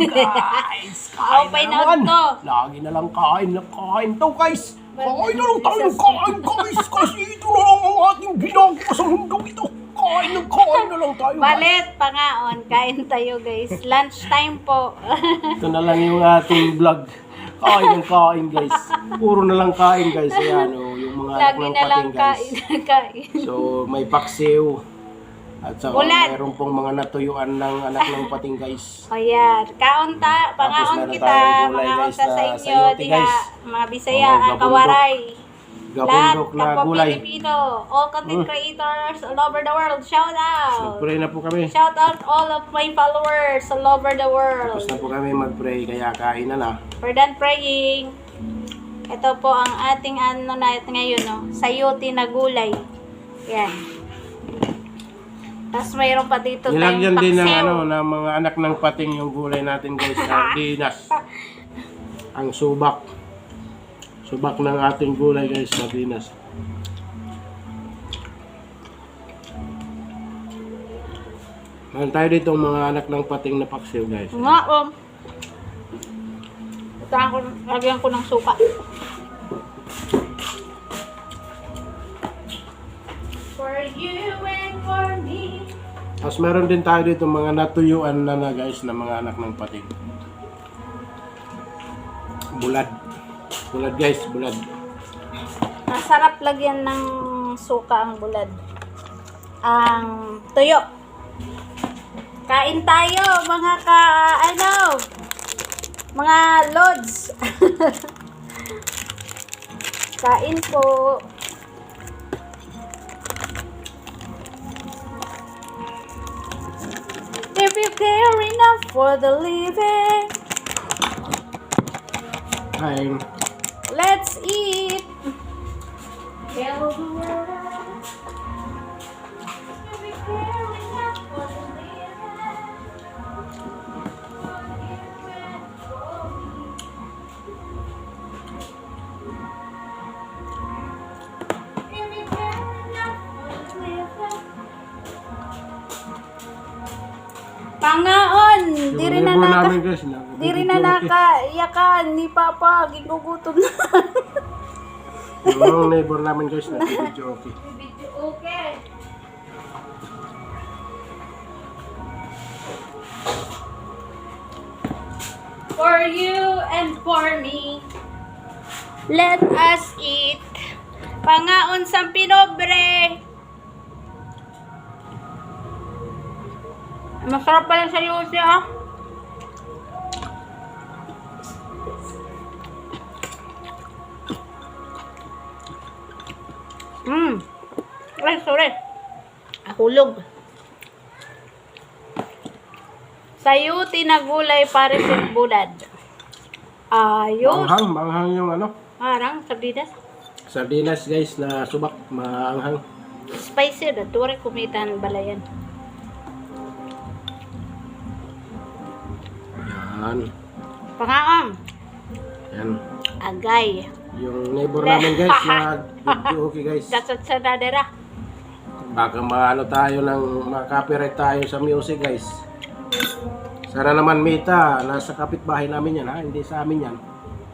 guys! Kain Okay na na naman! to. Lagi na lang kain na kain to guys! Kain na lang tayo kain guys! Kasi ito na lang ang ating ginagawa sa mundo ito! Kain na kain na lang tayo guys! Balit, pangaon. Kain tayo guys. Lunch time po. Ito na lang yung ating vlog. Kain ng kain guys. Puro na lang kain guys. Ayan o, yung mga anak Lagi ng na lang pating guys. kain. kain. So, may paksiw. At saka Ulan. mayroon pong mga natuyuan ng anak ng pating guys. O yan. Kaon ta. Pangaon meron kita. tayong gulay, guys, sa na inyo. sayote, guys. Mga Bisaya. Oo, ang gabundok. kawaray. Lahat. Gabundok na Kapwa gulay. Pilipino. All content Hmm. creators all over the world. Shout out. Mag-pray na po kami. Shout out all of my followers all over the world. Tapos na po kami mag-pray kaya kain na na. We're done praying. Ito po ang ating ano na ngayon, no? Sayuti na gulay. Yan. Tapos mayroon pa dito Nilagyan tayong din ng paksiw. ano, ng mga anak ng pating yung gulay natin guys. Sardinas. Ang subak. Subak ng ating gulay guys, sardinas. Meron tayo dito mga anak ng pating na paksiw guys. Nga, um. Itahan ko, lagyan ko ng suka. You and for me. Tapos meron din tayo dito mga natuyuan na na guys na mga anak ng pating. Bulad. Bulad guys, bulad. Masarap lagyan ng suka ang bulad. Ang tuyo. Kain tayo, mga ka, ano, mga lods. Kain po. If you care enough for the living, Kain. let's eat. Pangaon, di rin na naka, guys. na- di rin na nakaiyakan ni Papa, gigugutom na. Yung neighbor namin guys na video okay. Okay. For you and for me, let us eat. Pangaon sa pinobre. Masarap pala sa yusi ah. Mm. Ay, sorry. Ahulog. Sayuti na gulay para sa bulad. Ayos. Manghang, manghang yung ano. Parang sardinas. Sardinas guys na subak, maanghang. Spicy na. Tuwari kumitan balayan. Yan. Pangaam. Yan. Agay. Yung neighbor namin guys na video okay guys. Dapat sa dadera. Baka maano tayo ng makapiright tayo sa music guys. Sana naman Mita, nasa kapitbahay namin yan ha, hindi sa amin yan.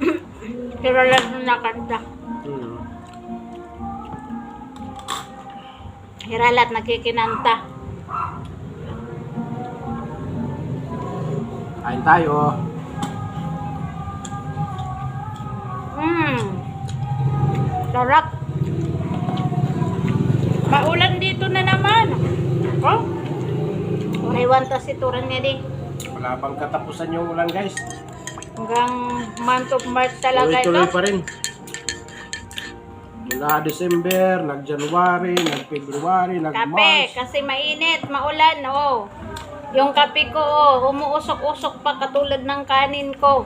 Pero lang na nakanta. Hmm. Hiralat nakikinanta. Kain tayo. Mmm. Sarap. Maulan dito na naman. Oh? Naiwan ta si Turan nga di. Wala pang katapusan yung ulan guys. Hanggang month of March talaga Tuloy-tuloy ito. pa rin. Mula December, nag-January, nag-February, Kape, nag-March. kasi mainit, maulan, oh. Yung kape ko, oh, umuusok-usok pa katulad ng kanin ko.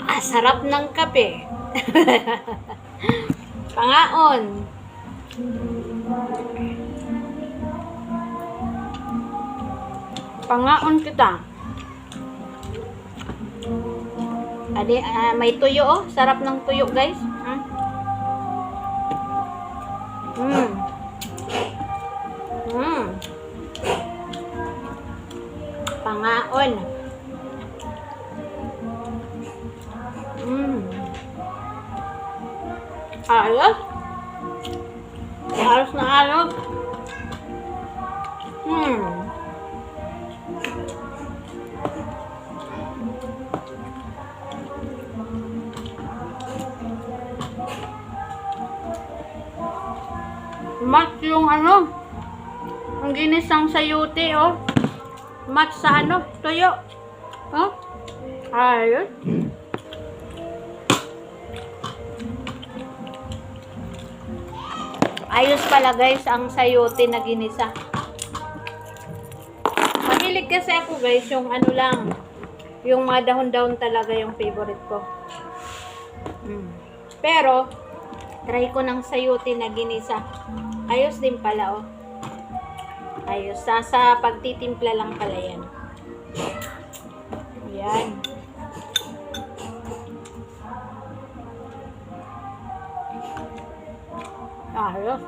Ah, sarap ng kape. Pangaon. Pangaon kita. Adi, ah, may tuyo oh. Sarap ng tuyo, guys. Hmm? Mm. Mm. Match yung ano, ang ginisang sayuti, oh. Match sa ano, tuyo. Oh. Ayos. Ayos pala guys ang sayote na ginisa. Mahilig kasi ako guys yung ano lang. Yung mga dahon-dahon talaga yung favorite ko. Mm. Pero, try ko ng sayote na ginisa. Ayos din pala oh. Ayos. Sa, sa pagtitimpla lang pala yan. Yan. Ayos.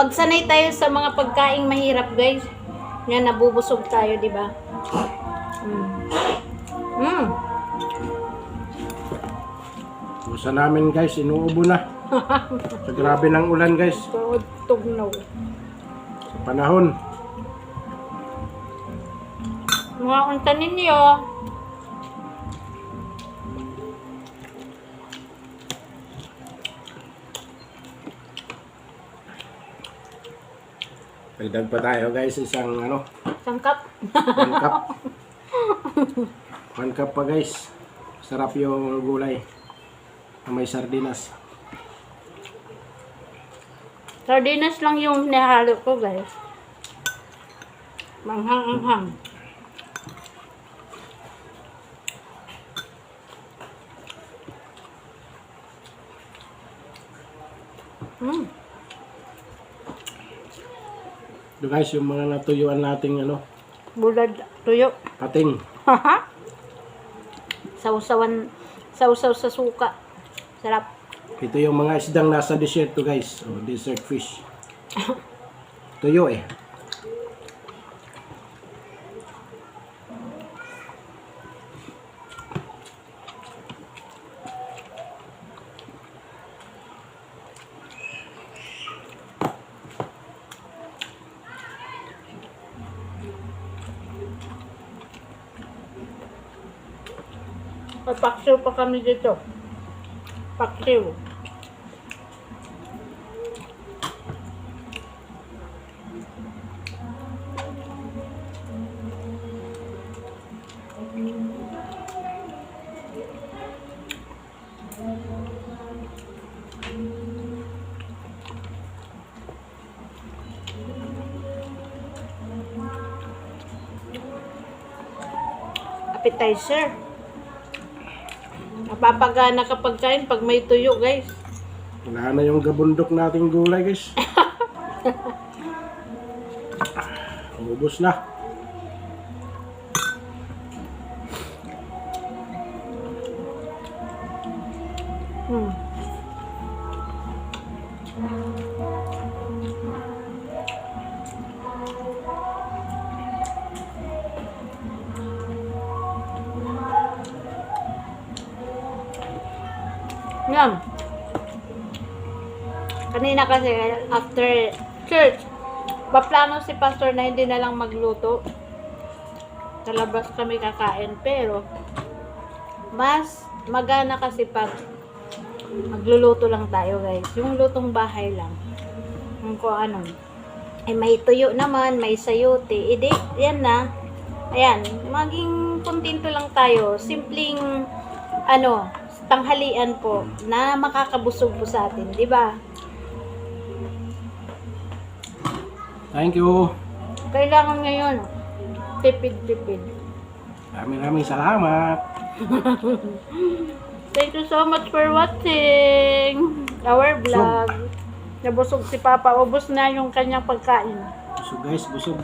Pag sanay tayo sa mga pagkaing mahirap, guys, yan nabubusog tayo, di ba? Gusto namin guys, inuubo na. Sa grabe ng ulan guys. Tugnaw. Sa panahon. Mga unta ninyo. Dagdag pa tayo guys, isang ano, Sangkap. one cup. one cup pa guys. Sarap yung gulay. Na may sardinas. Sardinas lang yung nihalo ko, guys. Manghang-anghang. Mm. Ito guys, yung mga natuyuan nating ano, Bulad tuyo. pating. Sausawan, sausaw sa suka. Sarap. Ito yung mga isdang nasa dessert to guys. O, dessert fish. Tuyo eh. Paksiw pa kami dito. Paksiw. Appetizer. Napapagana kapag kain pag may tuyo, guys. Wala na yung gabundok nating gulay guys. Ubus na. Hmm. Yan. Kanina kasi after church, paplano si pastor na hindi na lang magluto. Sa labas kami kakain. Pero, mas magana kasi pag magluluto lang tayo guys. Yung lutong bahay lang. Yung kung ano. Eh, may tuyo naman, may sayote. Edi, yan na. Ayan, maging kontento lang tayo. Simpleng, ano, tanghalian po na makakabusog po sa atin, di ba? Thank you. Kailangan ngayon, tipid-tipid. Maraming maraming salamat. Thank you so much for watching our vlog. Nabusog si Papa. Ubus na yung kanyang pagkain. Busog guys, busog.